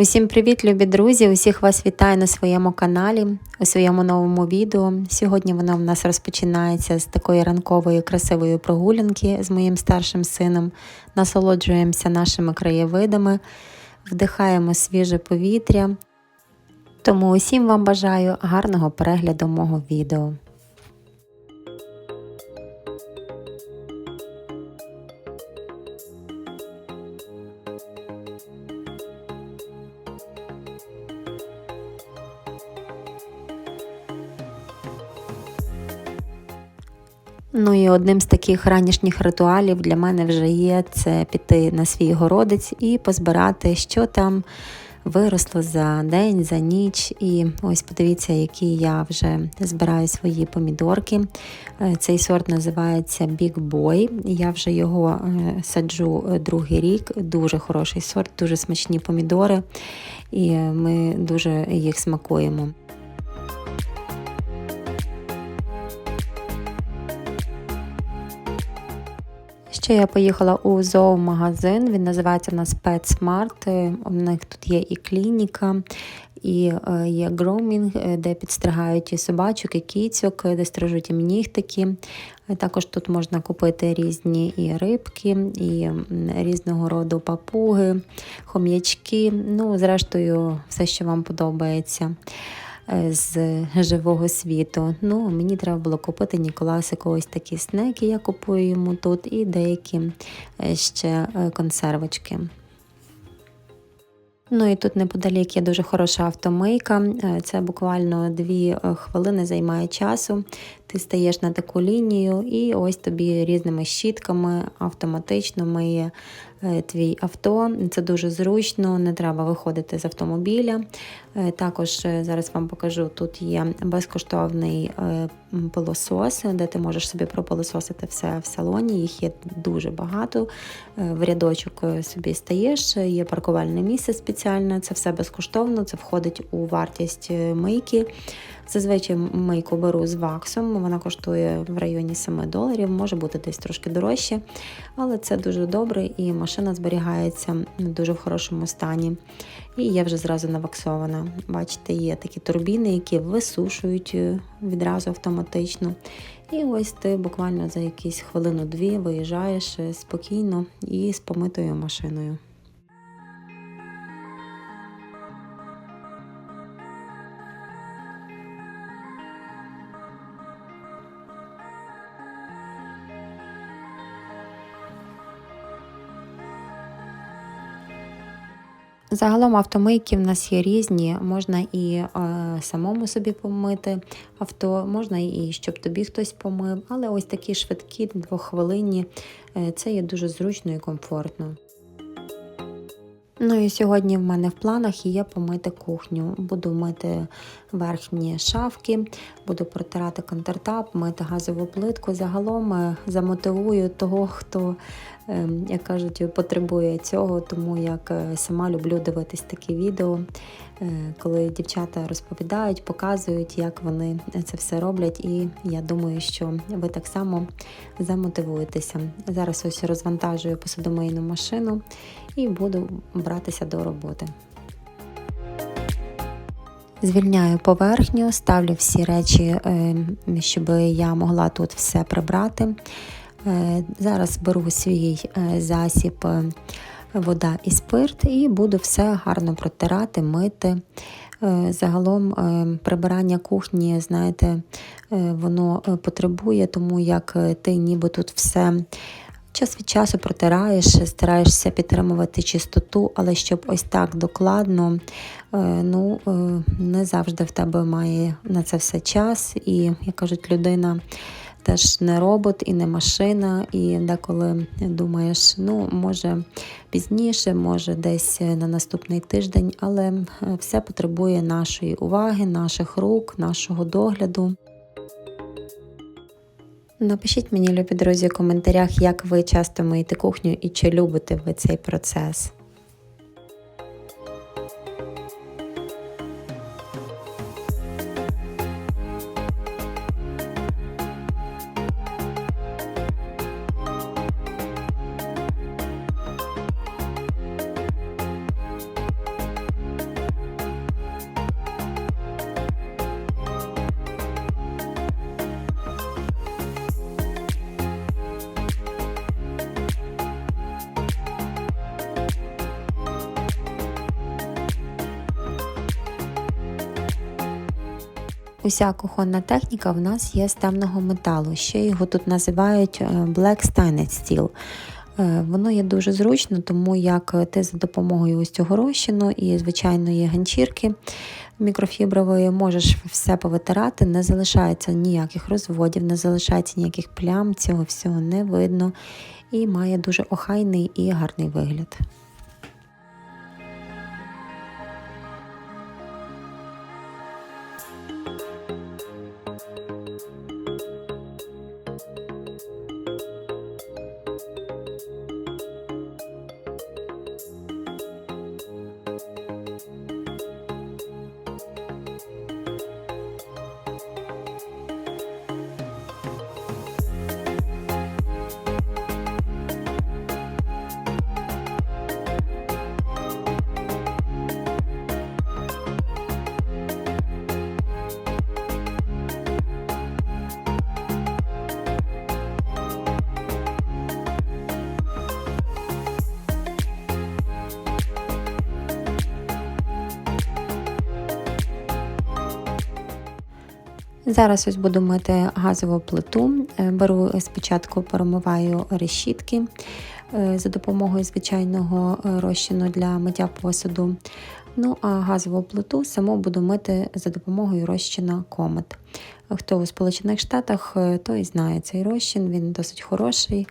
Усім привіт, любі друзі! Усіх вас вітаю на своєму каналі, у своєму новому відео. Сьогодні воно в нас розпочинається з такої ранкової красивої прогулянки з моїм старшим сином. Насолоджуємося нашими краєвидами, вдихаємо свіже повітря. Тому усім вам бажаю гарного перегляду мого відео. Ну і одним з таких ранішніх ритуалів для мене вже є це піти на свій городець і позбирати, що там виросло за день, за ніч. І ось подивіться, які я вже збираю свої помідорки. Е, Цей сорт називається Big Boy. Я вже його е, саджу другий рік. Дуже хороший сорт, дуже смачні помідори, і ми дуже їх смакуємо. Ще я поїхала у зоомагазин, він називається у нас PetSmart. У них тут є і клініка, і е, є гроумінг, е, де підстригають і собачок, і кіцьок, де стрижуть їм нігтики. Також тут можна купити різні і рибки, і різного роду папуги, хом'ячки. Ну, зрештою, все, що вам подобається з живого світу. Ну, Мені треба було купити Ніколасику ось такі снеки, я купую йому тут, і деякі ще консервочки. Ну і тут неподалік є дуже хороша автомийка. Це буквально дві хвилини займає часу. Ти стаєш на таку лінію, і ось тобі різними щітками автоматично миє твій авто. Це дуже зручно, не треба виходити з автомобіля. Також зараз вам покажу: тут є безкоштовний пилосос, де ти можеш собі пропилососити все в салоні. Їх є дуже багато. В рядочок собі стаєш, є паркувальне місце спеціальне, це все безкоштовно, це входить у вартість мийки. Зазвичай мийку беру з ваксом, вона коштує в районі 7 доларів, може бути десь трошки дорожче, але це дуже добре і машина зберігається дуже в хорошому стані. І я вже зразу наваксована. Бачите, є такі турбіни, які висушують відразу автоматично. І ось ти буквально за якісь хвилину-дві виїжджаєш спокійно і з помитою машиною. Загалом автомийки в нас є різні, можна і е, самому собі помити авто, можна і щоб тобі хтось помив, але ось такі швидкі, двохвилинні, е, це є дуже зручно і комфортно. Ну і сьогодні в мене в планах є помити кухню. Буду мити верхні шафки, буду протирати контртап, мити газову плитку. Загалом е, замотивую того, хто, ем, як кажуть, потребує цього, тому як е, сама люблю дивитись такі відео, е, коли дівчата розповідають, показують, як вони це все роблять. І я думаю, що ви так само замотивуєтеся. Зараз ось розвантажую посудомийну машину і буду братися до роботи. Звільняю поверхню, ставлю всі речі, щоб я могла тут все прибрати. Зараз беру свій засіб, вода і спирт, і буду все гарно протирати, мити. Загалом прибирання кухні, знаєте, воно потребує, тому як ти ніби тут все Час від часу протираєш, стараєшся підтримувати чистоту, але щоб ось так докладно, е, ну е, не завжди в тебе має на це все час. І, як кажуть, людина теж не робот і не машина. І деколи думаєш, ну, може пізніше, може десь на наступний тиждень, але е, все потребує нашої уваги, наших рук, нашого догляду. Напишіть мені, любі друзі, в коментарях, як ви часто миєте кухню і чи любите ви цей процес. Уся кухонна техніка в нас є з темного металу. Ще його тут називають е, Black Stained Steel. Е, Воно є дуже зручно, тому як ти за допомогою ось цього розчину і звичайної ганчірки мікрофібрової можеш все повитирати, не залишається ніяких розводів, не залишається ніяких плям, цього всього не видно і має дуже охайний і гарний вигляд. Зараз ось буду мити газову плиту. Е, Беру спочатку промиваю решітки е, за допомогою звичайного е, розчину для миття посуду. Ну а газову плиту саму буду мити за допомогою розчина комет. Хто у Сполучених Штатах, той знає цей розчин, він досить хороший.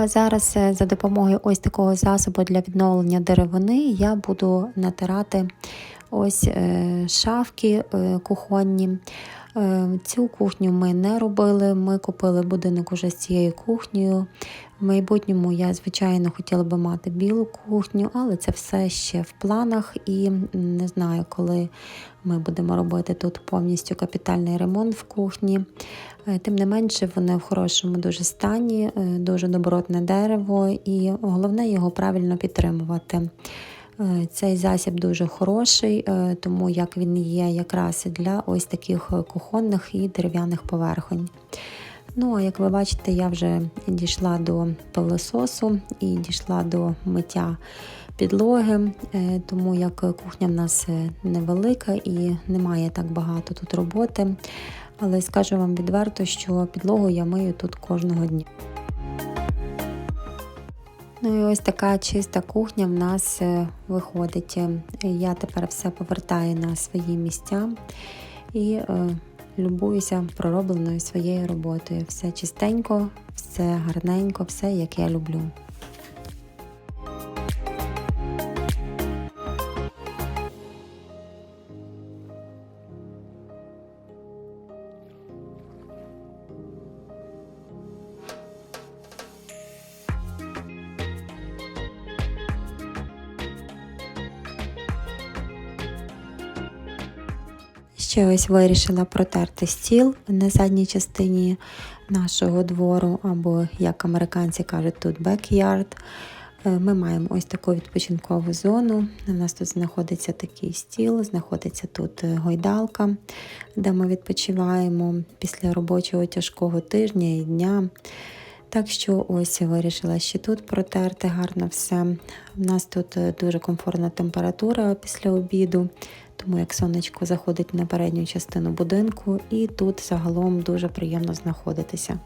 А зараз е, за допомогою ось такого засобу для відновлення деревини я буду натирати ось е, шафки е, кухонні. Цю кухню ми не робили, ми купили будинок уже з цією кухнею. В майбутньому я, звичайно, хотіла би мати білу кухню, але це все ще в планах і не знаю, коли ми будемо робити тут повністю капітальний ремонт в кухні. Тим не менше, вони в хорошому дуже стані, дуже добротне дерево, і головне його правильно підтримувати. Цей засіб дуже хороший, тому як він є якраз для ось таких кухонних і дерев'яних поверхонь. Ну, а як ви бачите, я вже дійшла до пилососу і дійшла до миття підлоги, тому як кухня в нас невелика і немає так багато тут роботи. Але скажу вам відверто, що підлогу я мию тут кожного дня. Ну і ось така чиста кухня в нас виходить. Я тепер все повертаю на свої місця і е, любуюся проробленою своєю роботою. Все чистенько, все гарненько, все як я люблю. Ще ось вирішила протерти стіл на задній частині нашого двору, або, як американці кажуть, тут backyard. Ми маємо ось таку відпочинкову зону. У нас тут знаходиться такий стіл, знаходиться тут гойдалка, де ми відпочиваємо після робочого тяжкого тижня і дня. Так що ось вирішила ще тут протерти гарно все. У нас тут дуже комфортна температура після обіду, тому як сонечко заходить на передню частину будинку, і тут загалом дуже приємно знаходитися.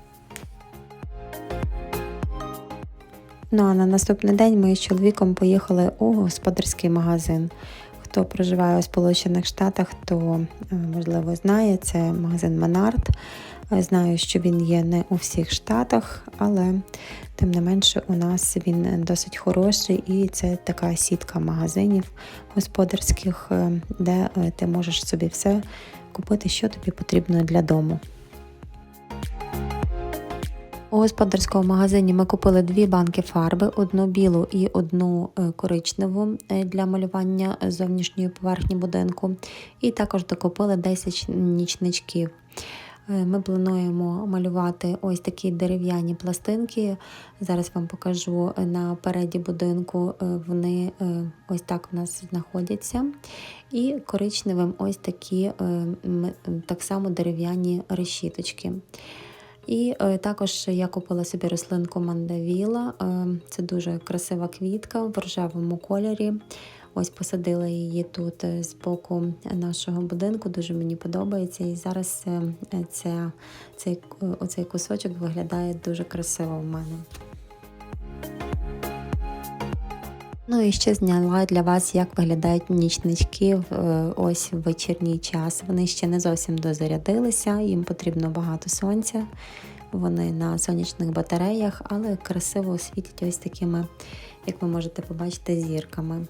Ну а на наступний день ми з чоловіком поїхали у господарський магазин. Хто проживає у Сполучених Штатах, то е, можливо знає, це магазин Менард. Знаю, що він є не у всіх штатах, але тим не менше у нас він досить хороший і це така сітка магазинів господарських, е, де е, ти можеш собі все купити, що тобі потрібно для дому. У господарському магазині ми купили дві банки фарби: одну білу і одну е, коричневу е, для малювання зовнішньої поверхні будинку. І також докупили 10 нічничків. Е, Ми плануємо малювати ось такі дерев'яні пластинки. Зараз вам покажу е, на переді будинку. е, Вони ось так у нас знаходяться. І коричневим ось такі так само дерев'яні решіточки. І також я купила собі рослинку мандавіла. Це дуже красива квітка в рожевому кольорі. Ось посадила її тут е, з боку нашого будинку. Дуже мені подобається. І зараз е, ця, цей, оцей кусочок виглядає дуже красиво в мене. Ну і ще зняла для вас, як виглядають нічнички е, ось в вечірній час. Вони ще не зовсім дозарядилися, їм потрібно багато сонця. Вони на сонячних батареях, але красиво світять ось такими, як ви можете побачити, зірками.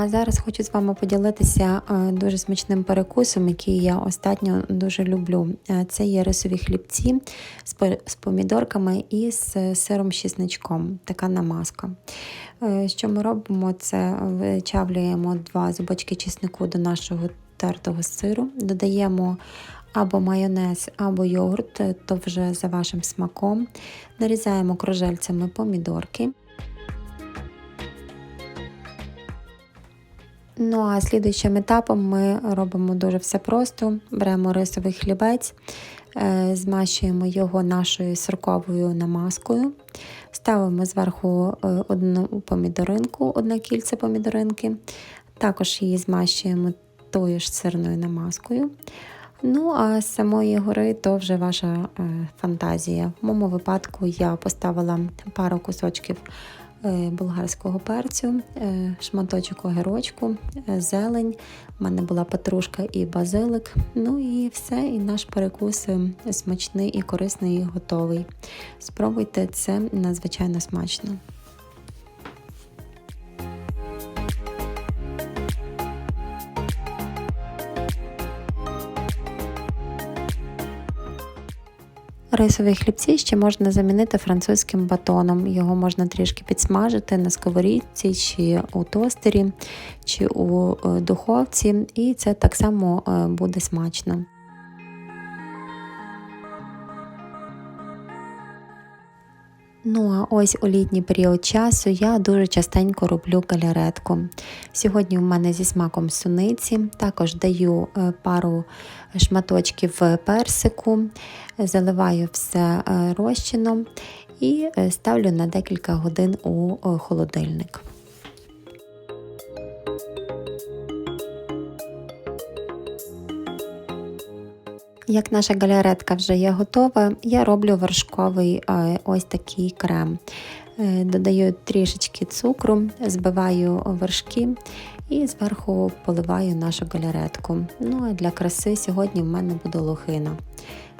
А зараз хочу з вами поділитися е, дуже смачним перекусом, який я останньо дуже люблю. Е, Це є рисові хлібці з помідорками і з сиром чесничком. Така намазка. Е, Що ми робимо? Це вичавлюємо два зубочки чеснику до нашого тертого сиру, додаємо або майонез, або йогурт, е, то вже за вашим смаком. Нарізаємо кружельцями помідорки. Ну а слідуючим етапом ми робимо дуже все просто. Беремо рисовий хлібець, е, змащуємо його нашою сирковою намазкою, ставимо зверху е, одну помідоринку, одне кільце помідоринки, також її змащуємо тою ж сирною намазкою. Ну, а з самої гори то вже ваша е, фантазія. В моєму випадку я поставила пару кусочків болгарського перцю, е, шматочок огірочку, е, зелень. У мене була петрушка і базилик. Ну і все, і наш перекус е, смачний і корисний, і готовий. Спробуйте це надзвичайно смачно. Рисові хлібці ще можна замінити французьким батоном. Його можна трішки підсмажити на сковорідці, чи у тостері, чи у е, духовці, і це так само е, буде смачно. Ну а ось у літній період часу я дуже частенько роблю галяретку. Сьогодні у мене зі смаком суниці, також даю е, пару шматочків персику, заливаю все е, розчином і е, ставлю на декілька годин у е, холодильник. Як наша галяретка вже є готова, я роблю вершковий е, ось такий крем. Е, Додаю трішечки цукру, збиваю вершки і зверху поливаю нашу галяретку. Ну а для краси сьогодні в мене буде лохина.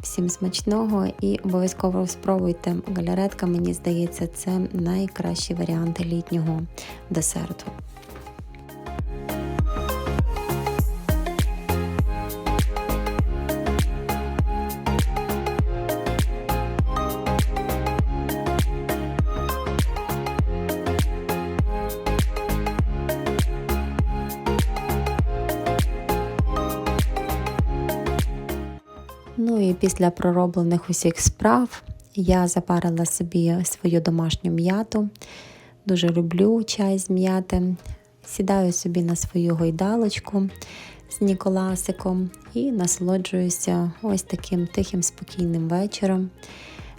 Всім смачного і обов'язково спробуйте. Галяретка, мені здається, це найкращий варіант літнього десерту. Після пророблених усіх справ я запарила собі свою домашню м'яту. Дуже люблю чай з м'яти. Сідаю собі на свою гойдалочку, з Ніколасиком і насолоджуюся ось таким тихим спокійним вечором.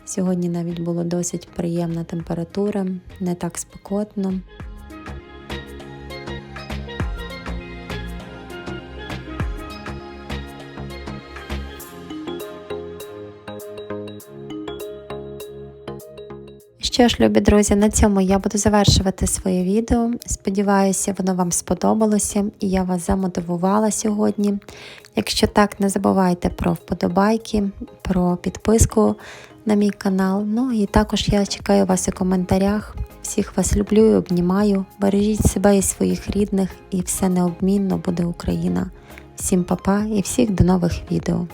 Сьогодні навіть було досить приємна температура, не так спекотно. Що ж, любі друзі, на цьому я буду завершувати своє відео. Сподіваюся, воно вам сподобалося і я вас замотивувала сьогодні. Якщо так, не забувайте про вподобайки, про підписку на мій канал. Ну і також я чекаю вас у коментарях. Всіх вас люблю і обнімаю. Бережіть себе і своїх рідних, і все необмінно буде Україна. Всім па-па і всіх до нових відео.